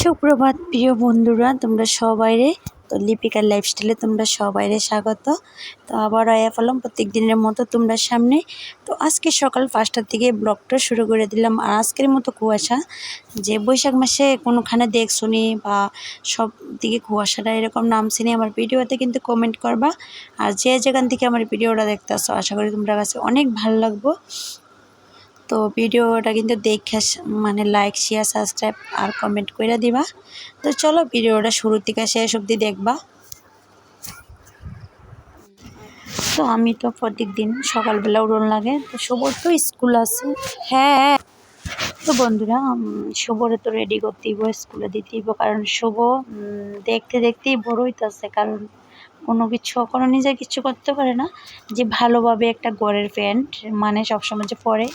সুপ্রভাত, প্রিয় বন্ধুরা, তোমরা সবাইরে, তো লিপিকার লাইফস্টাইলে তোমরা সবাইরে স্বাগত। তো আবার আয়া ফেলাম প্রত্যেক দিনের মতো তোমরা সামনে। তো আজকে সকাল পাঁচটার দিকে ব্লগটা শুরু করে দিলাম। আর আজকের মতো কুয়াশা, যে বৈশাখ মাসে কোনোখানে দেখছুনি বা সব দিকে কুয়াশাটা এরকম নামছিনি আমার ভিডিওতে কিন্তু কমেন্ট করবা। আর যে যেখান থেকে আমার ভিডিওটা দেখতে আসো আশা করি তোমরা কাছে অনেক ভালো লাগবো। তো ভিডিওটা কিন্তু দেখে মানে লাইক শেয়ার সাবস্ক্রাইব আর কমেন্ট করে দিবা। তো চলো ভিডিওটা শুরু থেকে শেষ অবধি দেখবা। তো আমি তো প্রত্যেক দিন সকালবেলা উড়ন লাগে। তো শুভর তো স্কুল আছে। হ্যাঁ। তো বন্ধুরা শুভরে তো রেডি করতেই স্কুলে দিতেইব কারণ শুভ দেখতে দেখতেই বড় হইতেছে কারণ কোনো কিছু, কোনো নিজের কিছু করতে পারে না। যে ভালোভাবে একটা গড়ের প্যান্ট মানে সবসময় যে পরে,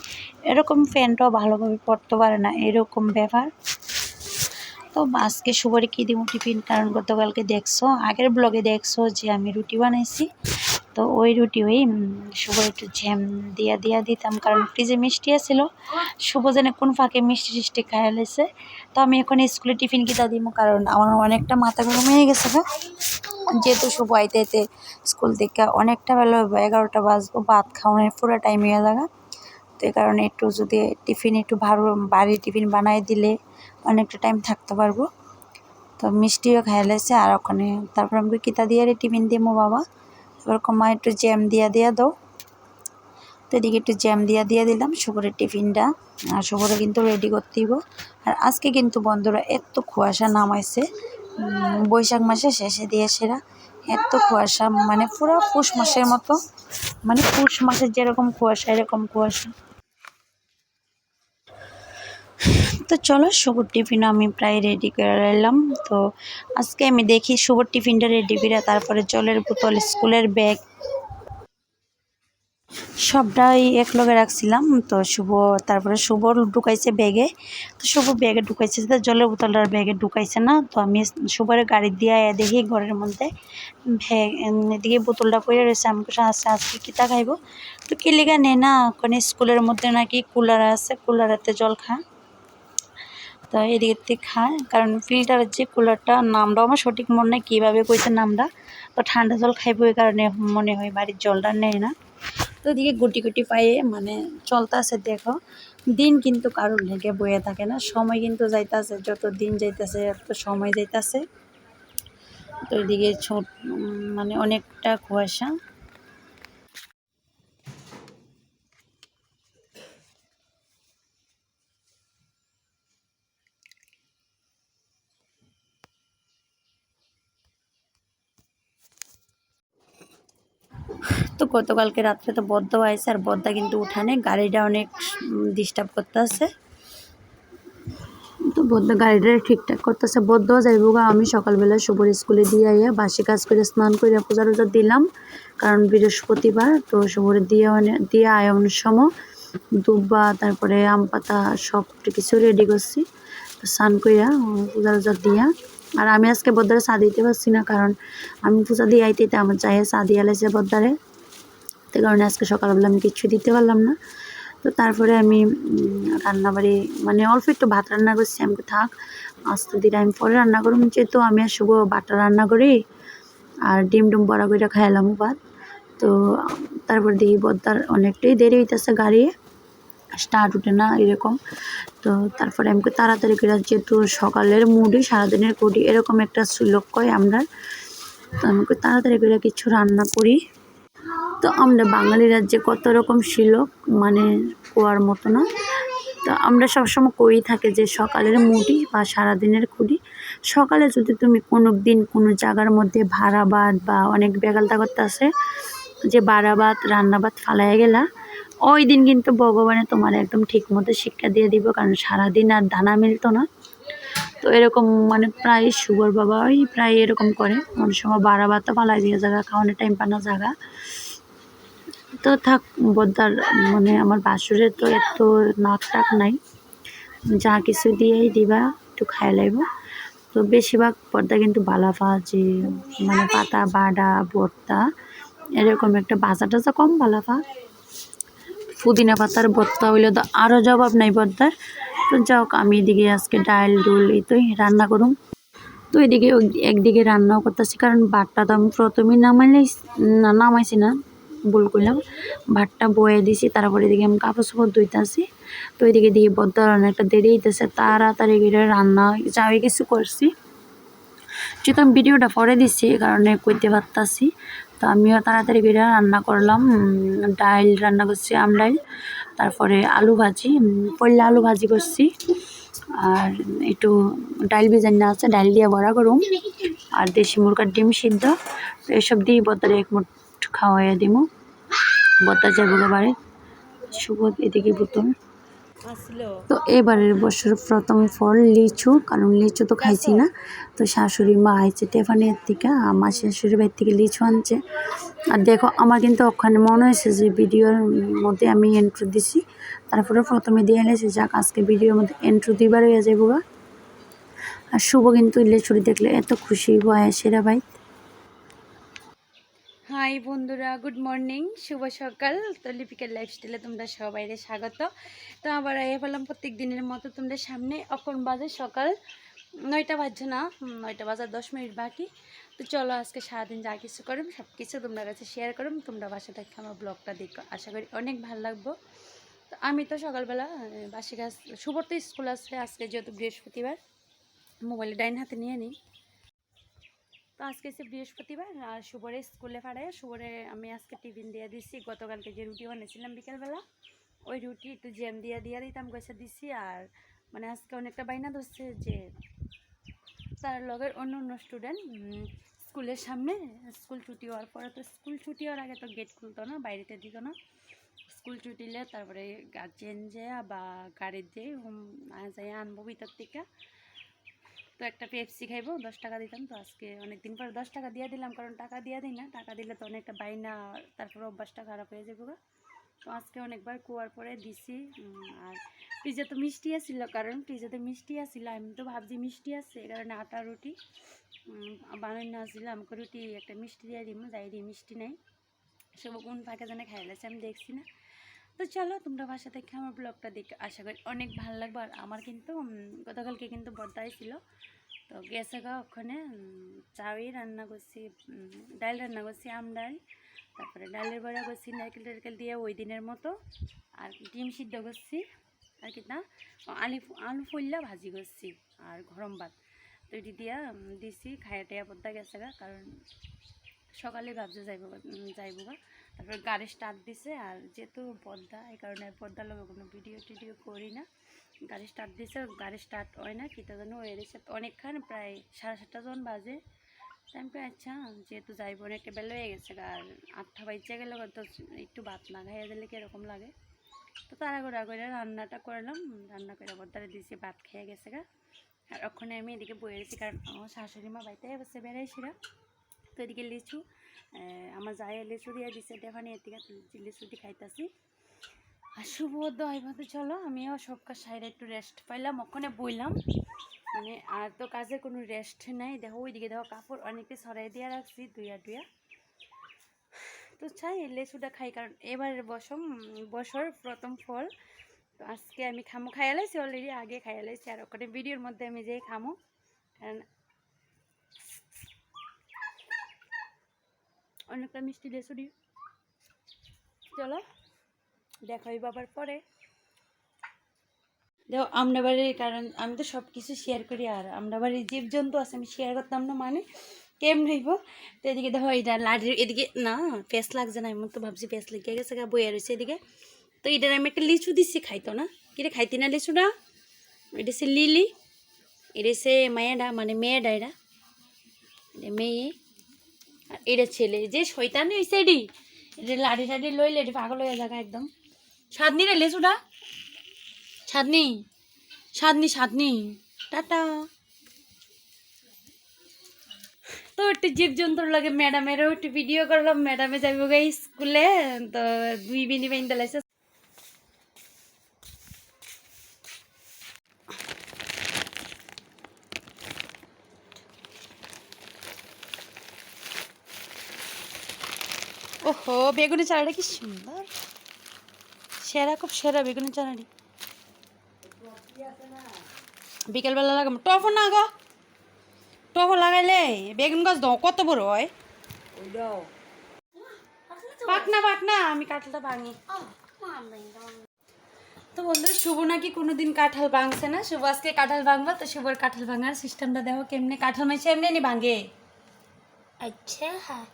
এরকম প্যান্টও ভালোভাবে পরতে পারে না, এরকম ব্যাপার। তো আজকে সবারই কী দিব টিফিন? কারণ গতকালকে দেখছ, আগের ব্লগে দেখছ যে আমি রুটি বানাইছি। তো ওই রুটি, ওই শুভ একটু জ্যাম দিয়া দিয়া দিতাম। কারণ ফ্রিজে মিষ্টি আছিল, শুভ যেন কোন ফাঁকে মিষ্টি টিষ্টি খাইয়া লাইছে তো আমি এখন স্কুলে টিফিন কিতা দিব কারণ আমার অনেকটা মাথা গরম হয়ে গেছে গা। যেহেতু শুভ আইতে আইতে স্কুল থেকে অনেকটা বেলা হইব, এগারোটা বাজবো, ভাত খাওয়ানোর পুরো টাইম হয়ে যাবে তো এই কারণে একটু যদি টিফিন একটু ভালো বাড়ি টিফিন বানাই দিলে অনেকটা টাইম থাকতে পারব। তো মিষ্টিও খাইয়া লাইছে আর ওখানে তারপর আমাকে কিতা দিয়ে টিফিন দিমো বাবা? এবার একটু জ্যাম দিয়া দিয়া দাও। তো এদিকে একটু জ্যাম দিয়া দিয়া দিলাম শুভরের টিফিনটা আর শুভরে কিন্তু রেডি করতে দিব আর আজকে কিন্তু বন্ধুরা এত কুয়াশা নামাইছে। বৈশাখ মাসে শেষে দিয়ে সেরা। এত কুয়াশা মানে পুরো পুষ মাসের মতো। মানে পুষ মাসের যেরকম কুয়াশা, এরকম কুয়াশা। তো চলো শুভর টিফিন আমি প্রায় রেডি করে এলাম তো আজকে আমি দেখি শুভর টিফিনটা রেডি করে তারপরে জলের বোতল, স্কুলের ব্যাগ সবটাই এক লগে রাখছিলাম। তো শুভ, তারপরে শুভ ঢুকাইছে ব্যাগে তো শুভ ব্যাগে ঢুকাইছে জলের বোতলটার ব্যাগে ঢুকাইছে না। তো আমি শুভর গাড়ি দিয়ে দেখি ঘরের মধ্যে। ব্যাগ এদিকে বোতলটা পড়ে রয়েছে। আমি কোথাও আজকে আজকে কিতা খাইব? তো কিলিগা নে না ওখানে স্কুলের মধ্যে নাকি কুলার আছে কুলারেতে জল খা। তো এদিকে থেকে খায়। কারণ ফিল্টারের যে কুলারটা, নামটাও আমার সঠিক মনে নেই কীভাবে কইছে নামটা তো ঠান্ডা জল খাইব ওই কারণে মনে হয় বাড়ির জলটা নেয় না। তো এদিকে গুটি গুটি পায়ে মানে চলতেছে, দেখো। দিন কিন্তু কারোর লেগে বয়ে থাকে না, সময় কিন্তু যাইতাছে, যত দিন যাইতাছে তত সময় যাইতাছে। তো এদিকে ছোট মানে অনেকটা কুয়াশা। তো গতকালকে রাত্রে তো বদ্ধ আইসে আর বদ্ধা কিন্তু উঠানে, গাড়িটা অনেক ডিস্টার্ব করতেছে। তো বদ্ধ গাড়িটা ঠিকঠাক করতেছে, বদ্ধ যাইব আমি সকালবেলা শুভর স্কুলে দিয়ে আইয়া বাসি কাজ করে স্নান করে পূজা টুজা দিলাম, কারণ বৃহস্পতিবার। তো শুভর দিয়ে দিয়ে আয়নের সময় দুব্বা, তারপরে আম পাতা সব কিছু রেডি করছি। স্নান করিয়া পূজা টুজা দিয়া। আর আমি আজকে বদ্দারে চা দিতে পারছি না, কারণ আমি পূজা দিয়ে আইতে আমার চায়ে চা দিয়ে আলাইছে বদ্দারে তো কারণে আজকে সকালবেলা আমি কিচ্ছু দিতে পারলাম না। তো তারপরে আমি রান্নাবাড়ি মানে অল্প একটু ভাত রান্না করছি, আমি থাক, আস্তে ধীরে আমি পরে রান্না করুম যেহেতু আমি আর শুভ বাটা রান্না করি, আর ডিম ডুম বড়া করে খাইলাম ভাত। তো তারপর দেখি বদ্দার অনেকটাই দেরি হইতেছে গাড়ি, স্টার্ট উঠে না এরকম। তো তারপরে আমি তাড়াতাড়ি করে যেহেতু সকালের মুডি সারাদিনের কুডি, এরকম একটা কয় আমরা। তো আমি কই, তাড়াতাড়ি করে কিছু রান্না করি। তো আমরা বাঙালি রাজ্যে কত রকম শিলক মানে কোয়ার মতো না? তো আমরা সবসময় কই থাকে যে সকালের মুডি বা সারাদিনের কুড়ি সকালে যদি তুমি কোনো দিন কোনো জায়গার মধ্যে ভাড়া ভাত বা অনেক বেগালতা করতে আসে যে বাড়া ভাত, রান্না ভাত ফালাইয়া গেলা, ওই দিন কিন্তু ভগবানে তোমার একদম ঠিক মতো শিক্ষা দিয়ে দিব, কারণ সারাদিন আর দানা মিলতো না। তো এরকম মানে প্রায় সুগর বাবা ওই প্রায় এরকম করে। অনেক সময় বাড়া ভাতও ফালাই দিয়ে জায়গা খাওয়ানোর টাইম পানা জায়গা তো থাক, বদ্দার মানে আমার বাসুরের তো এত নাক টাক নাই। যা কিছু দিয়েই দিবা, একটু খাই লাইব। তো বেশিরভাগ পর্দা কিন্তু বালাফা, যে মানে পাতা, বাডা, ভর্তা, এরকম একটা ভাজা টাজা কম বালা পা পুদিনা পাতার ভর্তা হইলে তো আরও জবাব নাই বর্দার তো যাও আমি এদিকে আজকে ডাল ডুল এই তো রান্না করুম। তো এদিকে একদিকে রান্নাও করতেছি, কারণ ভাতটা তো আমি প্রথমেই নামাইলে নামাইছি না। ভুল করলাম। ভাতটা বয়ে দিছি, তারপরে এদিকে আমি কাপড় চোপড় ধুইতেছি। তো এদিকে দিয়ে বদ্দার অনেকটা দেরি হইতেছে তাড়াতাড়ি করে রান্না যা হয়ে কিছু করছি। যেহেতু আমি ভিডিওটা পরে এই কারণে কইতে পারতাছি। তো আমিও তাড়াতাড়ি করে রান্না করলাম ডাইল রান্না করছি, আম ডাইল। তারপরে আলু ভাজি পড়লে আলু ভাজি করছি। আর একটু ডাল বিজানি আছে, ডাইল দিয়ে বড়া করুম। আর দেশি মুরগার ডিম সিদ্ধ। তো এসব দিয়ে বতারে এক মুঠ খাওয়াইয়া দিমু। বতা যাব বাড়ি। শুভ এদিকে বোতল তো এবারের বছর প্রথম ফল লিচু, কারণ লিচু তো খাইছি না। তো শাশুড়ি মা আইছে টেফানির থেকে আমার শাশুড়ি বাড়ির থেকে লিচু আনছে। আর দেখো, আমার কিন্তু ওখানে মনে হয়েছে যে ভিডিওর মধ্যে আমি এন্ট্রো দিছি। তারপরে প্রথমে দিয়ে এলেছে যাক, আজকে ভিডিওর মধ্যে এন্ট্রো দুইবার হয়ে যাব আর শুভ কিন্তু লিচুরি দেখলে এত খুশি হয় সেরা ভাই। হাই বন্ধুরা, গুড মর্নিং, শুভ সকাল। তো লিপিকার লাইফস্টাইলে তোমরা সবাই স্বাগত। তো আবার এ পেলাম প্রত্যেক দিনের মতো তোমরা সামনে, এখন বাজে সকাল নয়টা বাজছে না নয়টা বাজার দশ মিনিট বাকি। তো চলো আজকে সারাদিন যা কিছু করুম সব কিছু তোমরা কাছে শেয়ার করুম। তোমরা বাসা থেকে আমার ব্লগটা দেখো, আশা করি অনেক ভালো লাগবো। তো আমি তো সকালবেলা বাসি গাছ শুভর তো স্কুল আছে, আজকে যেহেতু বৃহস্পতিবার মোবাইলে ডাইন হাতে নিয়ে নিই। তো আজকে হচ্ছে বৃহস্পতিবার, আর শুভরে স্কুলে পাঠায়। শুভরে আমি আজকে টিফিন দিয়ে দিছি। গতকালকে যে রুটি বানিয়েছিলাম বিকেলবেলা, ওই রুটি একটু জ্যাম দিয়ে দিয়ে দিতাম, গেছে দিছি, আর মানে আজকে অনেকটা বাইনা ধরছে যে তার লগের অন্য অন্য স্টুডেন্ট স্কুলের সামনে স্কুল ছুটি হওয়ার পরে তো স্কুল ছুটি হওয়ার আগে তো গেট খুলতো না, বাইরেতে দিত না। স্কুল ছুটিলে তারপরে গার্জেন যে বা গাড়ির যে যাই আনব ভিতর থেকে। তো একটা পেপসি খাইবো, দশ টাকা দিতাম, তো আজকে অনেক দিন পর দশ টাকা দিয়ে দিলাম, কারণ টাকা দিয়ে দিই না, টাকা দিলে তো অনেকটা বাইনা, তারপর অভ্যাসটা খারাপ হয়ে যাব। তো আজকে অনেকবার কুয়ার পরে দিছি আর পিজা তো মিষ্টি আসছিল কারণ পিজাতে মিষ্টি আসছিল আমি তো ভাবছি মিষ্টি আছে কারণে আটা, রুটি বানাই না আসছিল আমাকে রুটি একটা মিষ্টি দিয়ে দিম, যাই দিই মিষ্টি নাই সব কোন ফাঁকে জানে খাইলেছে আমি দেখছি না তো চলো তোমরা বাসা থেকে আমার ব্লগটা দেখে আশা করি অনেক ভালো লাগবে। আর আমার কিন্তু গতকালকে কিন্তু বদ্দাই ছিল। তো গেছে গা ওখানে চাউই রান্না করছি ডাল রান্না করছি, আম ডাল, তারপরে ডালের বড়া করছি, নারকেল টারকেল দিয়ে ওই দিনের মতো, আর ডিম সিদ্ধ করছি, আর কি না আলু আলু ফুল্লা ভাজি করছি, আর গরম ভাত। তো এটি দিয়া দিছি খাইয়া টাইয়া পদ্মা গেছে গা, কারণ সকালে ভাবছে যাইব যাইব গা। তারপর গাড়ি স্টার্ট দিছে আর যেহেতু পর্দা এই কারণে পর্দার লগে কোনো ভিডিও টিডিও করি না। গাড়ি স্টার্ট দিছে, গাড়ি স্টার্ট হয় না, কিতা যেন হয়ে গেছে অনেকক্ষণ প্রায় সাড়ে সাতটা জন বাজে। টাইম প্রায় আচ্ছা যেহেতু যাইব অনেকটা বেলা হয়ে গেছে আর আটটা বাজছে গেলে তো একটু ভাত না খাইয়া দিলে কীরকম লাগে? তো তারা করে করে রান্নাটা করলাম, রান্না করে বর্দারে দিয়েছি ভাত খেয়ে গেছে গা। আর ওখানে আমি এদিকে বয়ে রয়েছি, কারণ আমার শাশুড়ি মা বাড়িতে বেড়াইছিলাম তো এদিকে লিচু আমার যায় লিচু দিয়ে দিছে এর থেকে লিচুটি খাইতাছি। আর শুভ দই ভাতে চলো, আমিও সব কাজ সাইডে একটু রেস্ট পাইলাম, ওখানে বইলাম। মানে আর তো কাজে কোনো রেস্ট নাই, দেখো ওইদিকে দেখো কাপড় অনেকে সরাই দিয়ে রাখছি দুইয়া দুইয়া তো চাই লেচুটা খাই, কারণ এবারের বসম, বছর প্রথম ফল। তো আজকে আমি খামো খাইয়ালাইছি অলরেডি আগে খাইয়ালাইছি আর ওখানে ভিডিওর মধ্যে আমি যেই খামো। কারণ অনেকটা মিষ্টি দিই চলো, দেখা হইব আবার পরে। দেখো, আমরা বাড়ির কারণ, আমি তো সব কিছু শেয়ার করি আর আমরা বাড়ির জীবজন্তু আছে, আমি শেয়ার করতাম না মানে কেমন হইব? তো এদিকে দেখো এটা লাঠির এদিকে, না পেঁচ লাগছে না আমি তো ভাবছি পেঁচ লেগে গেছে, গা বইয়া রয়েছে এদিকে। তো এটার আমি একটা লিচু দিচ্ছি খাইতো না। কিরে খাইতি না লিচুটা? এটা সে লিলি, এটা সে মায়াডা মানে মেয়েডা এটা মেয়ে। এটা ছেলে, যে শৈতানি হয়েছে সাইডি এটা লাঠি টাঠি লইলে এটি পাগল হয়ে যাবে একদম। সাদনি রে লেসুটা। সাদনি সাদনি সাদনি টাটা। তো একটু জীবজন্তুর লাগে ম্যাডামেরও একটু ভিডিও করলাম। ম্যাডামে যাব গাই স্কুলে, তো দুই বিনি বাইন দিলাইছে দেখো বেগুনি চারাটা কি সুন্দর। সেরা, খুব সেরা বেগুনি চারাটি বিকেলবেলা লাগাবো। টফ না গো। টফ লাগাইলে বেগুন গাছ দাও, কত বড় হয়। পাক না আমি কাঁঠালটা ভাঙি। তো বন্ধু, শুভ নাকি কোনোদিন কাঁঠাল ভাঙছে না? শুভ আজকে কাঁঠাল ভাঙবো, তো শুভর কাঁঠাল ভাঙার সিস্টেমটা দেখো কেমনে কাঁঠাল মাইছে এমনি ভাঙে। আচ্ছা হ্যাঁ।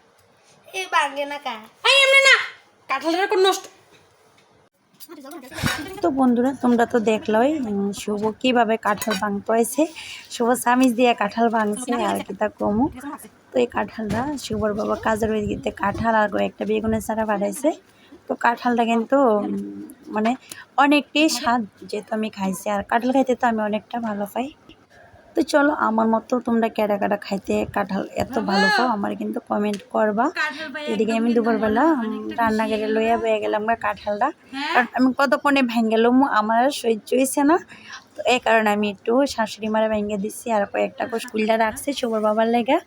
এ ভাঙে না কা। তো বন্ধুরা, তোমরা তো দেখলোই শুভ কীভাবে কাঁঠাল ভাঙতে হয়েছে। শুভ সামিজ দিয়ে কাঁঠাল ভাঙছে, আর কি তা কমু। তো এই কাঁঠালটা শুভর বাবা কাজের ওই কাঁঠাল আর একটা বেগুনের চারা বাড়াইছে। তো কাঁঠালটা কিন্তু মানে অনেকটাই স্বাদ যেহেতু আমি খাইছি, আর কাঁঠাল খাইতে তো আমি অনেকটা ভালো পাই। তো চলো আমার মতো তোমরা কেডা কেডা খাইতে কাঁঠাল এত ভালো পাও আমার কিন্তু কমেন্ট করবা। এদিকে আমি দুপুরবেলা উম, রান্না করে লইয়া বয়ে গেলাম গা কাঁঠালটা। কারণ আমি কতক্ষণে ভেঙে গেলাম আমার আর সহ্য হয়েছে না। তো এই কারণে আমি একটু শাশুড়ি মারা ভেঙে দিচ্ছি আর কয়েকটা কোষ কুইলা রাখছি শুভর বাবার লেগে।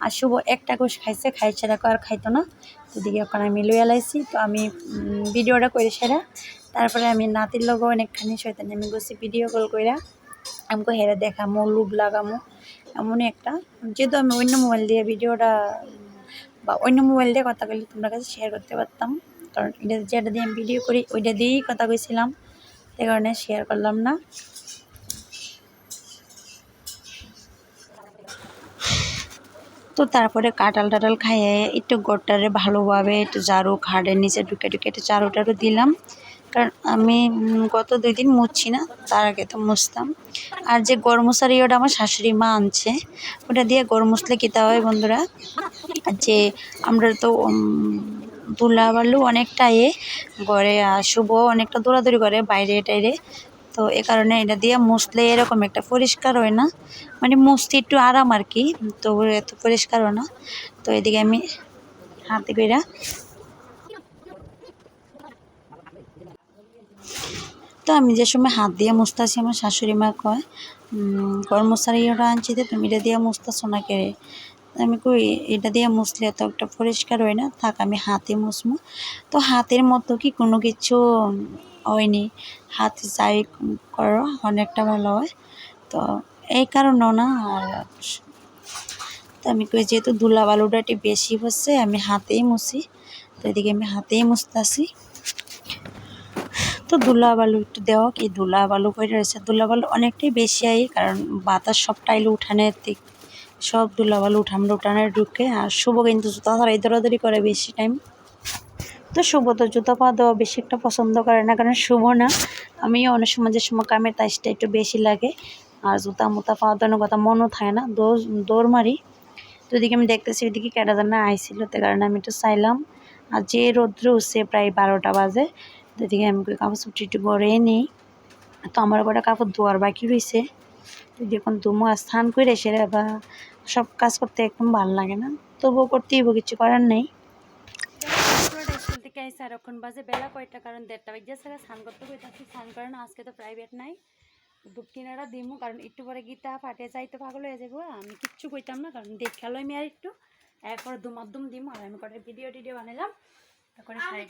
আর শুভ একটা কোষ খাইছে খাইছে রাখো আর খাইতো না। তো এদিকে ওখানে আমি লইয়া লাইছি। তো আমি ভিডিওটা করে সেরা। তারপরে আমি নাতির লগও অনেকখানি শয়তানি আমি গেছি ভিডিও কল কইরা। আমাকে হেরে দেখামো লুব লাগামো, এমনই একটা। যেহেতু আমি অন্য মোবাইল দিয়ে ভিডিওটা বা অন্য মোবাইল দিয়ে কথা বলি, তোমরা কাছে শেয়ার করতে পারতাম। কারণ এটা যেটা দিয়ে আমি ভিডিও করি, ওইটা দিয়েই কথা কইছিলাম। সে কারণে শেয়ার করলাম না। তো তারপরে কাঁঠাল টাটাল খাইয়ে একটু গোটারে ভালোভাবে একটু ঝাড়ু খাড়ের নিচে ঢুকে ঢুকে একটু ঝাড়ু টাড়ু দিলাম। কারণ আমি গত দুই দিন মুছছি না, তার আগে তো মুছতাম। আর যে গরম মশারি, ওটা আমার শাশুড়ি মা আনছে। ওটা দিয়ে গরম মশলা খেতে হয় বন্ধুরা। যে আমরা তো দুলা বালু অনেকটা এ ঘরে শুভ অনেকটা দৌড়াদৌড়ি করে বাইরে টাইরে। তো এ কারণে এটা দিয়ে মুছলে এরকম একটা পরিষ্কার হয় না। মানে মুছতে একটু আরাম আর কি তো এত পরিষ্কার হয় না। তো এদিকে আমি হাতে কইরা তো আমি যে সময় হাত দিয়ে মুছতেছি আমার শাশুড়ি মা কয় কর্মচারী ওটা আনছি তুমি এটা দিয়ে মুছতেছো না কে আমি কই, এটা দিয়ে মুছলে তো একটা পরিষ্কার হয় না, থাক আমি হাতে মুছমু তো হাতের মতো কি কোনো কিছু হয়নি, হাত যাই করো, অনেকটা ভালো হয়। তো এই কারণেও না, আর তো আমি কই, যেহেতু ধুলা বালুটা একটু বেশি হচ্ছে, আমি হাতেই মুছি, তো এদিকে আমি হাতেই মুছতেছি। তো ধুলা বালু একটু দেওয়া কি? ধুলা বালু করে রয়েছে। ধুলা বালু অনেকটাই বেশি আই কারণ বাতাস সব টাইলে উঠানের দিক সব ধুলা বালু উঠামরা উঠানে ঢুকে, আর শুভ কিন্তু জুতা ছাড়াই দৌড়াদৌড়ি করে বেশি টাইম তো শুভ তো জুতা পা দেওয়া বেশি একটা পছন্দ করে না, কারণ শুভ না। আমিও অনেক সময় যে সময় কামের তাইসটা একটু বেশি লাগে, আর জুতা মুতা পা দেওয়ার কথা মনও থাকে না। দৌড় দৌড় মারি। তো এদিকে আমি দেখতেছি ওইদিকে কেটা জানা আইছিল, তো কারণে আমি একটু চাইলাম। আর যে রৌদ্র উঠছে প্রায় বারোটা বাজে এদিকে আমি কাপড় চুপটি একটু গড়ে নিই। তো আমার কটা কাপড় ধোয়ার বাকি রয়েছে যখন ধুমো স্নান করে সেরে বা সব কাজ করতে একদম ভালো লাগে না। তবুও করতেই কিছু করার নেই। থেকে আইসা এখন বাজে বেলা কয়টা কারণ দেড়টা বাজে স্যার স্নান করতে কইতাছি স্নান করেন আজকে তো প্রাইভেট নাই দুধ কিনারা দিমু কারণ একটু পরে গীতা ফাটে যাইতে পাগল হয়ে যাব আমি কিচ্ছু কইতাম না কারণ দেখাল আমি আর একটু এরপর দুমাদ্দুম দিমু আর আমি কটা ভিডিও টিডিও বানালাম তারপরে শাড়ি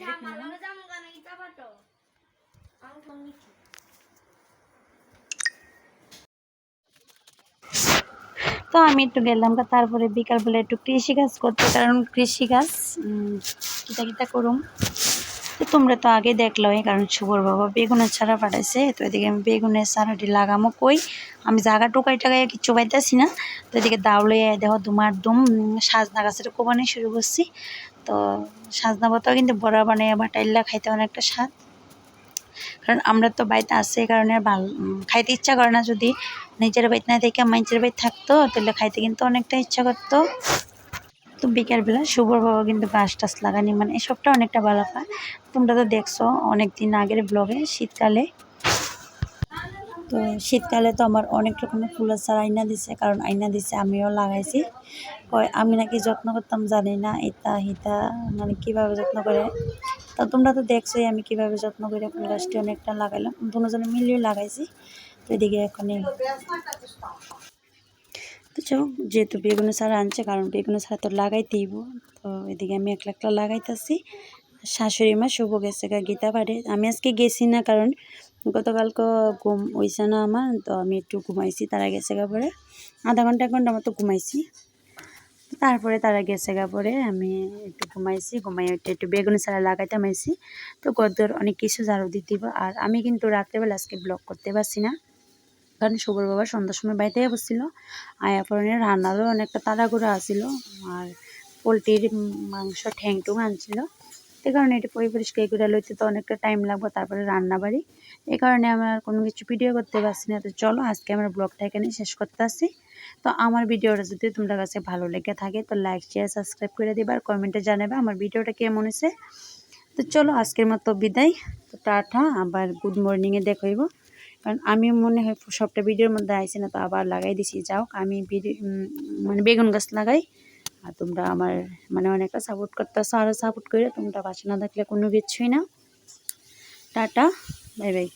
তো আমি একটু গেলাম তারপরে বিকালবেলা একটু কৃষিকাজ করতে, কারণ কৃষিকাজ কিতা কিতা করুম। তো তোমরা তো আগে দেখল কারণ শুভর বাবা বেগুনের চারা পাঠাইছে, তো এদিকে আমি বেগুনের চারাটি লাগামো কই। আমি জাগা টোকাই টাকাই কিচ্ছু পাইতেছি না। তো এদিকে দাউলে দেহ দুমার দুম সাজনা গাছের কোবানি শুরু করছি। তো সাজনা পাতাও কিন্তু বড়া বানাই বাটাইল্লা খাইতে অনেকটা স্বাদ। কারণ আমরা তো বাড়িতে এই কারণে ভালো খাইতে ইচ্ছা করে না যদি নিজের বাড়িতে না থেকে মাইঞ্চের বাড়ি থাকতো, তাহলে খাইতে কিন্তু অনেকটা ইচ্ছা করতো। তো বিকালবেলা শুভর বাবা কিন্তু গাছ টাছ লাগানি মানে এসবটা অনেকটা ভালো পায় তোমরা তো দেখছ অনেক দিন আগের ব্লগে শীতকালে। তো শীতকালে তো আমার অনেক রকমের ফুলের চারা আইনা দিছে, কারণ আইনা দিছে, আমিও লাগাইছি। কয়, আমি নাকি যত্ন করতাম, জানি না এটা হিতা মানে কীভাবে যত্ন করে। তো তোমরা তো দেখছোই আমি কীভাবে যত্ন করে ফুল গাছটি অনেকটা লাগাইলাম। দুজনে মিলিয়ে লাগাইছি, তো এদিকে এখন এই তো চো যেহেতু বেগুনের সারা আনছে, কারণ বেগুনের সারা তো লাগাইতেই হইব। তো এদিকে আমি একলা একলা লাগাইতেছি। শাশুড়ি মা শুভ গেছে গা গীতা পারে আমি আজকে গেছি না, কারণ গতকালকে ঘুম হইছে না আমার, তো আমি একটু ঘুমাইছি, তারা গেছে পরে আধা ঘণ্টা, এক ঘণ্টা মতো ঘুমাইছি। তারপরে তারা গেছে পরে আমি একটু ঘুমাইছি ঘুমাই একটু একটু বেগুনি সারা লাগাইতে মাইছি। তো গদ্দর অনেক কিছু ঝাড়ু দিতে দিব, আর আমি কিন্তু রাত্রেবেলা আজকে ব্লগ করতে পারছি না। কারণ শুভর বাবা সন্ধ্যার সময় বাড়িতে বসছিল আয়া পরে রান্নারও অনেকটা তাড়াগুড়া আছিল, আর পোলট্রির মাংস ঠ্যাং টুং আনছিল। এই কারণে এটা পরি পরিষ্কার করে লইতে তো অনেকটা টাইম লাগবে, তারপরে রান্না বাড়ি এই কারণে আমার কোনো কিছু ভিডিও করতে পারছি না। তো চলো, আজকে আমার ব্লগটা এখানে শেষ করতে আসি তো আমার ভিডিওটা যদি তোমাদের কাছে ভালো লেগে থাকে, তো লাইক শেয়ার সাবস্ক্রাইব করে দিবা আর কমেন্টে জানাবে আমার ভিডিওটা কেমন হয়েছে। তো চলো, আজকের মতো বিদায়। তো টাটা, আবার গুড মর্নিংয়ে দেখাইব কারণ আমি মনে হয় সবটা ভিডিওর মধ্যে আইসি না, তো আবার লাগাই দিছি। যাও আমি ভিডিও মানে বেগুন গাছ লাগাই। আর তোমরা আমার মানে অনেকটা সাপোর্ট করতেছো আরও সাপোর্ট করে তোমরা পাশে না থাকলে কোনো কিছুই না। Tata bye bye